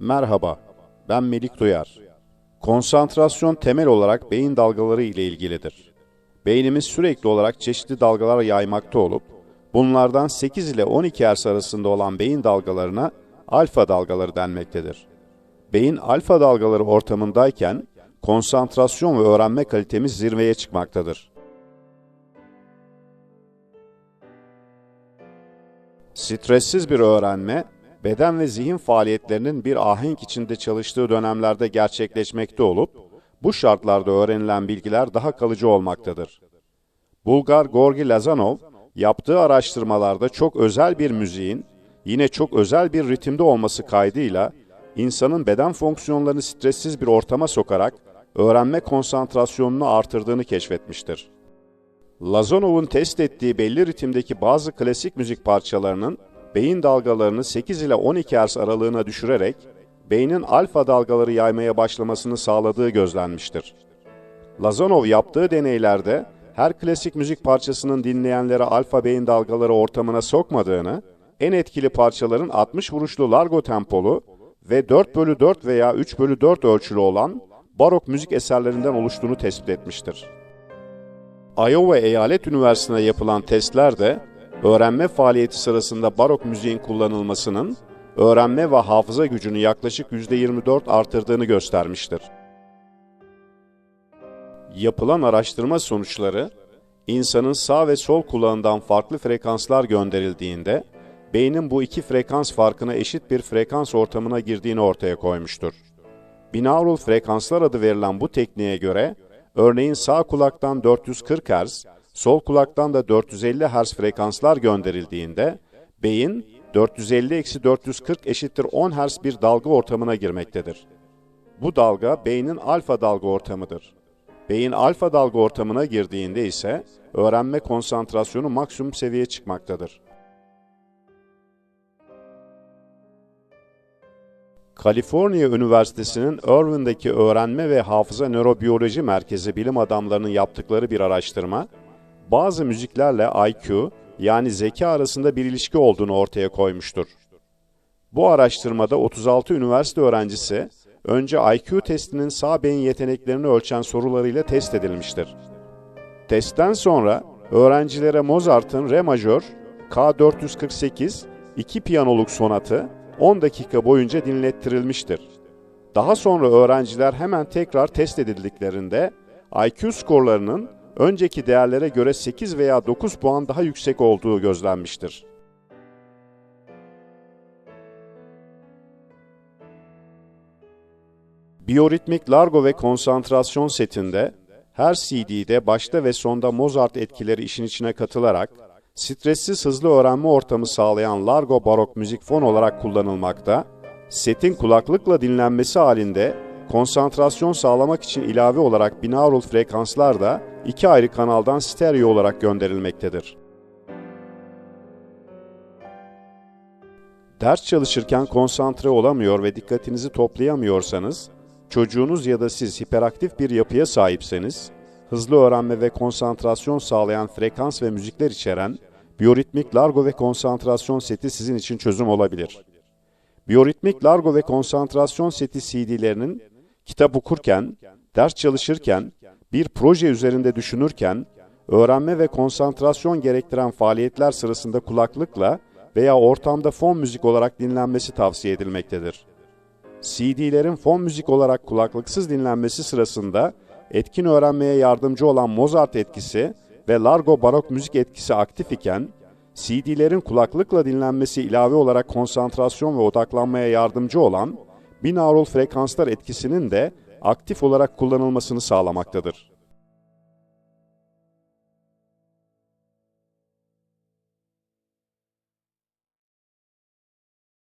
Merhaba, ben Melik Duyar. Konsantrasyon temel olarak beyin dalgaları ile ilgilidir. Beynimiz sürekli olarak çeşitli dalgalar yaymakta olup, bunlardan 8 ile 12 Hz arasında olan beyin dalgalarına alfa dalgaları denmektedir. Beyin alfa dalgaları ortamındayken, konsantrasyon ve öğrenme kalitemiz zirveye çıkmaktadır. Stressiz bir öğrenme, beden ve zihin faaliyetlerinin bir ahenk içinde çalıştığı dönemlerde gerçekleşmekte olup, bu şartlarda öğrenilen bilgiler daha kalıcı olmaktadır. Bulgar Gorgi Lazanov, yaptığı araştırmalarda çok özel bir müziğin, yine çok özel bir ritimde olması kaydıyla, insanın beden fonksiyonlarını stressiz bir ortama sokarak, öğrenme konsantrasyonunu artırdığını keşfetmiştir. Lazanov'un test ettiği belli ritimdeki bazı klasik müzik parçalarının beyin dalgalarını 8 ile 12 Hz aralığına düşürerek beynin alfa dalgaları yaymaya başlamasını sağladığı gözlenmiştir. Lazanov yaptığı deneylerde her klasik müzik parçasının dinleyenlere alfa beyin dalgaları ortamına sokmadığını, en etkili parçaların 60 vuruşlu largo tempolu ve 4 bölü 4 veya 3 bölü 4 ölçülü olan barok müzik eserlerinden oluştuğunu tespit etmiştir. Iowa Eyalet Üniversitesi'ne yapılan testlerde öğrenme faaliyeti sırasında barok müziğin kullanılmasının öğrenme ve hafıza gücünü yaklaşık %24 artırdığını göstermiştir. Yapılan araştırma sonuçları, insanın sağ ve sol kulağından farklı frekanslar gönderildiğinde, beynin bu iki frekans farkına eşit bir frekans ortamına girdiğini ortaya koymuştur. Binaural frekanslar adı verilen bu tekniğe göre, örneğin sağ kulaktan 440 Hz, sol kulaktan da 450 Hz frekanslar gönderildiğinde, beyin 450-440 eşittir 10 Hz bir dalga ortamına girmektedir. Bu dalga beynin alfa dalga ortamıdır. Beyin alfa dalga ortamına girdiğinde ise öğrenme konsantrasyonu maksimum seviyeye çıkmaktadır. Kaliforniya Üniversitesi'nin Irvine'deki Öğrenme ve Hafıza Nörobiyoloji Merkezi bilim adamlarının yaptıkları bir araştırma, bazı müziklerle IQ yani zeka arasında bir ilişki olduğunu ortaya koymuştur. Bu araştırmada 36 üniversite öğrencisi önce IQ testinin sağ beyin yeteneklerini ölçen sorularıyla test edilmiştir. Testten sonra öğrencilere Mozart'ın Re majör K448 iki piyanoluk sonatı 10 dakika boyunca dinlettirilmiştir. Daha sonra öğrenciler hemen tekrar test edildiklerinde IQ skorlarının önceki değerlere göre 8 veya 9 puan daha yüksek olduğu gözlenmiştir. Biyoritmik largo ve konsantrasyon setinde her CD'de başta ve sonda Mozart etkileri işin içine katılarak stressiz hızlı öğrenme ortamı sağlayan largo barok müzik fon olarak kullanılmakta, setin kulaklıkla dinlenmesi halinde konsantrasyon sağlamak için ilave olarak binaural frekanslar da iki ayrı kanaldan stereo olarak gönderilmektedir. Ders çalışırken konsantre olamıyor ve dikkatinizi toplayamıyorsanız, çocuğunuz ya da siz hiperaktif bir yapıya sahipseniz, hızlı öğrenme ve konsantrasyon sağlayan frekans ve müzikler içeren biyoritmik largo ve konsantrasyon seti sizin için çözüm olabilir. Biyoritmik largo ve konsantrasyon seti CD'lerinin kitap okurken, ders çalışırken, bir proje üzerinde düşünürken, öğrenme ve konsantrasyon gerektiren faaliyetler sırasında kulaklıkla veya ortamda fon müzik olarak dinlenmesi tavsiye edilmektedir. CD'lerin fon müzik olarak kulaklıksız dinlenmesi sırasında etkin öğrenmeye yardımcı olan Mozart etkisi ve Largo barok müzik etkisi aktif iken, CD'lerin kulaklıkla dinlenmesi ilave olarak konsantrasyon ve odaklanmaya yardımcı olan binaural frekanslar etkisinin de aktif olarak kullanılmasını sağlamaktadır.